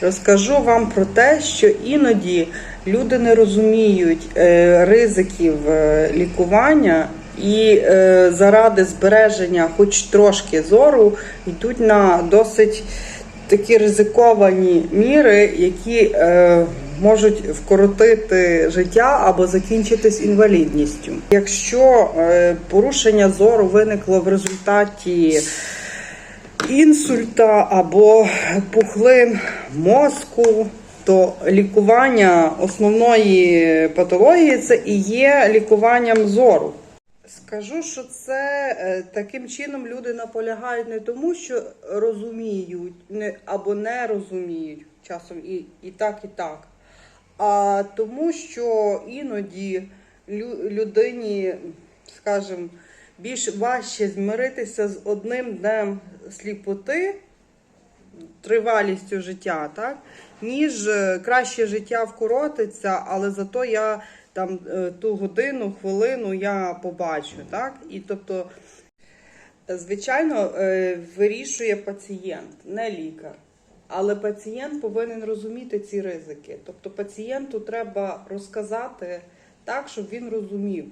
Розкажу вам про те, що іноді люди не розуміють е, ризиків е, лікування і е, заради збереження, хоч трошки зору, йдуть на досить такі ризиковані міри, які можуть вкоротити життя або закінчитись інвалідністю. Якщо порушення зору виникло в результаті інсульта або пухлин мозку, то лікування основної патології це і є лікуванням зору. Скажу, що це е, таким чином люди наполягають не тому, що розуміють не, або не розуміють часом і, і так, і так, а тому, що іноді лю- людині, скажімо, більш важче змиритися з одним днем сліпоти, тривалістю життя, так? ніж е, краще життя вкоротиться, але зато я там е, ту годину, хвилину я побачу. Так? І тобто, звичайно, е, вирішує пацієнт, не лікар. Але пацієнт повинен розуміти ці ризики. Тобто пацієнту треба розказати так, щоб він розумів.